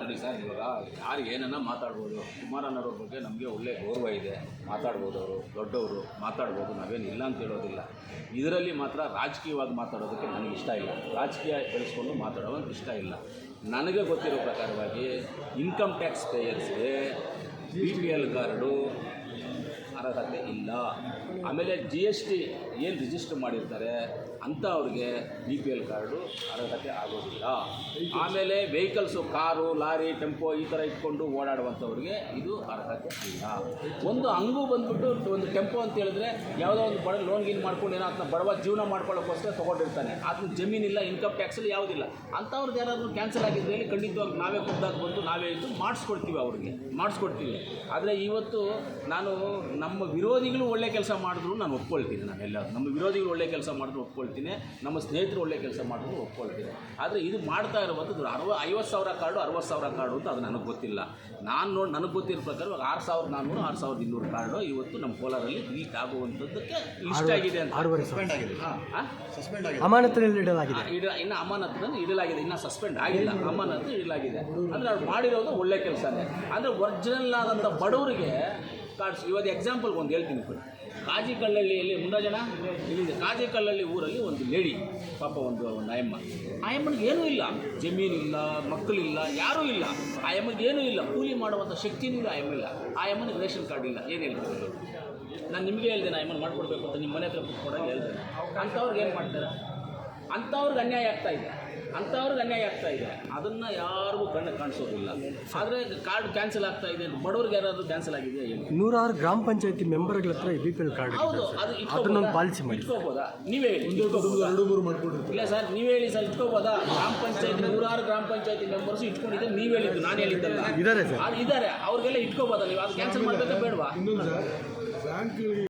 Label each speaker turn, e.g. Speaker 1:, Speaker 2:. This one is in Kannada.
Speaker 1: ನೋಡಿ ಸರ್ ಇವಾಗ ಯಾರು ಏನನ್ನ ಮಾತಾಡ್ಬೋದು ಕುಮಾರಣ್ಣವ್ರ ಬಗ್ಗೆ ನಮಗೆ ಒಳ್ಳೆ ಗೌರವ ಇದೆ, ಮಾತಾಡ್ಬೋದು ಅವರು, ದೊಡ್ಡವರು, ಮಾತಾಡ್ಬೋದು, ನಾವೇನು ಇಲ್ಲ ಅಂತ ಹೇಳೋದಿಲ್ಲ. ಇದರಲ್ಲಿ ಮಾತ್ರ ರಾಜಕೀಯವಾಗಿ ಮಾತಾಡೋದಕ್ಕೆ ನನಗೆ ಇಷ್ಟ ಇಲ್ಲ. ರಾಜಕೀಯ ಬೆಳೆಸ್ಕೊಂಡು ಮಾತಾಡೋದಕ್ಕೆ ಇಷ್ಟ ಇಲ್ಲ. ನನಗೆ ಗೊತ್ತಿರೋ ಪ್ರಕಾರವಾಗಿ ಇನ್ಕಮ್ ಟ್ಯಾಕ್ಸ್ ಪೇಯರ್ಸ್ಗೆ ಬಿ ಪಿ ಎಲ್ ಕಾರ್ಡು ಅರ್ಹತೆ ಇಲ್ಲ. ಆಮೇಲೆ ಜಿ ಎಸ್ ಟಿ ಏನು ರಿಜಿಸ್ಟರ್ ಮಾಡಿರ್ತಾರೆ ಅಂಥವ್ರಿಗೆ ಬಿ ಪಿ ಎಲ್ ಕಾರ್ಡು ಅರ್ಹತೆ ಆಗೋದಿಲ್ಲ. ಆಮೇಲೆ ವೆಹಿಕಲ್ಸು ಕಾರು, ಲಾರಿ, ಟೆಂಪೋ ಈ ಥರ ಇಟ್ಕೊಂಡು ಓಡಾಡುವಂಥವ್ರಿಗೆ ಇದು ಅರ್ಹತೆ ಇಲ್ಲ. ಒಂದು ಹಂಗೂ ಬಂದ್ಬಿಟ್ಟು ಒಂದು ಟೆಂಪೋ ಅಂತ ಹೇಳಿದ್ರೆ ಯಾವುದೋ ಒಂದು ಬಡ ಲೋನ್ ಗೀನ್ ಮಾಡ್ಕೊಂಡು ಏನೋ ಅದನ್ನ ಬಡವ ಜೀವನ ಮಾಡ್ಕೊಳ್ಳೋಕ್ಕೋಸ್ಕರ ತೊಗೊಂಡಿರ್ತಾನೆ. ಅದನ್ನ ಜಮೀನಿಲ್ಲ ಇನ್ಕಮ್ ಟ್ಯಾಕ್ಸಲ್ಲಿ ಯಾವುದಿಲ್ಲ ಅಂಥವ್ರದ್ದು ಯಾರಾದರೂ ಕ್ಯಾನ್ಸಲ್ ಆಗಿದ್ರೆ ಹೇಳಿ ಖಂಡಿತವಾಗಿ ನಾವೇ ಖುದ್ದಾಗಿ ಬಂದು ನಾವೇ ಇದ್ದು ಮಾಡಿಸ್ಕೊಡ್ತೀವಿ ಅವ್ರಿಗೆ, ಮಾಡಿಸ್ಕೊಡ್ತೀವಿ. ಆದರೆ ಇವತ್ತು ನಾನು ನಮ್ಮ ವಿರೋಧಿಗಳು ಒಳ್ಳೆ ಕೆಲಸ ಮಾಡಿದ್ರು ನಾನು ಒಪ್ಕೊಳ್ತೀನಿ ನಾನು ಎಲ್ಲರೂ ನಮ್ಮ ವಿರೋಧಿಗಳು ಒಳ್ಳೆ ಕೆಲಸ ಮಾಡಿದ್ರು ಒಪ್ಕೊಳ್ತೀನಿ ನಮ್ಮ ಸ್ನೇಹಿತರು ಒಳ್ಳೆ ಕೆಲಸ ಮಾಡಿದ್ರು ಒಪ್ಕೊಳ್ತೀನಿ. ಆದರೆ ಇದು ಮಾಡ್ತಾ ಇರುವಂಥದ್ದು ಅರವ ಐವತ್ತು ಸಾವಿರ ಕಾರ್ಡು ಅರವತ್ತು ಸಾವಿರ ಕಾರ್ಡು ಅಂತ ಅದು ನನಗೆ ಗೊತ್ತಿಲ್ಲ. ನಾನು ನೋಡಿ ನನಗೆ ಗೊತ್ತಿರೋ ಪ್ರಕಾರ ಇವಾಗ ಆರು ಸಾವಿರದ ನಾನ್ನೂರು ಆರು ಸಾವಿರದ ಇನ್ನೂರು ಕಾರ್ಡು ಇವತ್ತು ನಮ್ಮ ಕೋಲಾರಲ್ಲಿ ಲೀಕ್ ಆಗುವಂಥದ್ದಕ್ಕೆ ಲಿಸ್ಟ್ ಆಗಿದೆ ಅಂತ.
Speaker 2: ಆರೂವರೆ ಆಗಿದೆ.
Speaker 1: ಹಾಂ?
Speaker 2: ಅಮಾನತಿನಲ್ಲಿ ಇಡಲಾಗಿದೆ.
Speaker 1: ಇಡ ಇನ್ನು ಅಮಾನತನ್ನು ಇಡಲಾಗಿದೆ. ಇನ್ನು ಸಸ್ಪೆಂಡ್ ಆಗಿಲ್ಲ. ಅಮಾನತು ಇಡಲಾಗಿದೆ. ಅಂದರೆ ಅವ್ರು ಮಾಡಿರೋದು ಒಳ್ಳೆ ಕೆಲಸನೇ. ಅಂದರೆ ಒರಿಜಿನಲ್ ಆದಂಥ ಬಡವರಿಗೆ ಕಾರ್ಡ್ಸ್ ಇವತ್ತು ಎಕ್ಸಾಂಪಲ್ಗೆ ಒಂದು ಹೇಳ್ತೀನಿ ಕೊಡಿ. ಕಾಜಿ ಕಲ್ಲಳ್ಳಿಯಲ್ಲಿ ಮುಂಡ ಜನ? ಇಲ್ಲಿದೆ. ಊರಲ್ಲಿ ಒಂದು ಲೇಡಿ ಪಾಪ ಒಂದು ಒಂದು ಆಯಮ್ಮ ಆಯಮ್ಮನಿಗೆ ಏನೂ ಇಲ್ಲ. ಜಮೀನಿಲ್ಲ ಮಕ್ಕಳಿಲ್ಲ ಯಾರೂ ಇಲ್ಲ. ಆಯಮ್ಮನಿಗೆ ಏನೂ ಇಲ್ಲ. ಕೂಲಿ ಮಾಡುವಂಥ ಶಕ್ತಿನೂ ಇಲ್ಲ ಆಯಮ್ಮಿಲ್ಲ ಆಯಮ್ಮನಿಗೆ ರೇಷನ್ ಕಾರ್ಡ್ ಇಲ್ಲ. ಏನು ಹೇಳ್ತೀನಿ ನಾನು ನಿಮಗೆ ಹೇಳ್ದೆ ಆಯಮ್ಮನ ಮಾಡಿಕೊಡ್ಬೇಕು ಅಂತ ನಿಮ್ಮ ಮನೆ ಹತ್ರ ಕೂತ್ಕೊಂಡಾಗ ಹೇಳ್ತೇನೆ. ಅಂಥವ್ರಿಗೆ ಏನು ಮಾಡ್ತಾರೆ? ಅಂಥವ್ರಿಗೆ ಅನ್ಯಾಯ ಆಗ್ತಾ ಇದೆ. ಅಂಥವ್ರಿಗೆ ಅನ್ಯಾಯ ಆಗ್ತಾ ಇದೆ. ಅದನ್ನು ಯಾರಿಗೂ ಕಣ್ಣು ಕಾಣಿಸೋದಿಲ್ಲ. ಆದರೆ ಕಾರ್ಡ್ ಕ್ಯಾನ್ಸಲ್ ಆಗ್ತಾ ಇದೆ. ಬಡವ್ರಿಗೆ ಯಾರಾದರೂ ಕ್ಯಾನ್ಸಲ್ ಆಗಿದೆ ಏನು?
Speaker 2: ನೂರಾರು ಗ್ರಾಮ ಪಂಚಾಯತಿ ಮೆಂಬರ್ಗಳ ಹತ್ರ ಬಿ ಪಿ ಎಲ್ ಕಾರ್ಡ್
Speaker 1: ಹೌದು ಅದು
Speaker 2: ಅದನ್ನೊಂದು ಪಾಲಿಸಿ ಮಾಡಿ.
Speaker 1: ಇಟ್ಕೋಬೋದಾ ನೀವೇ ಹೇಳಿ. ಇಟ್ಕೋಬೋದಾ? ಇಲ್ಲ ಸರ್ ನೀವೇ ಹೇಳಿ ಸರ್ ಇಟ್ಕೋಬೋದಾ ಗ್ರಾಮ ಪಂಚಾಯತಿ ನೂರಾರು ಗ್ರಾಮ ಪಂಚಾಯತಿ ಮೆಂಬರ್ಸ್ ಇಟ್ಕೊಂಡಿದ್ದೆ ನೀವು ಹೇಳಿದ್ದು ನಾನು ಹೇಳಿದ್ದಲ್ಲ.
Speaker 2: ಇದ್ದಾರೆ ಸರ್.
Speaker 1: ಅದು ಇದ್ದಾರೆ ಅವ್ರಿಗೆಲ್ಲ ಇಟ್ಕೋಬೋದಾ ನೀವು? ಅದು ಕ್ಯಾನ್ಸಲ್ ಮಾಡಬೇಕಾ ಬೇಡವಾ?
Speaker 3: ಇನ್ನೊಂದು ಸರ್ ಬ್ಯಾಂಕ್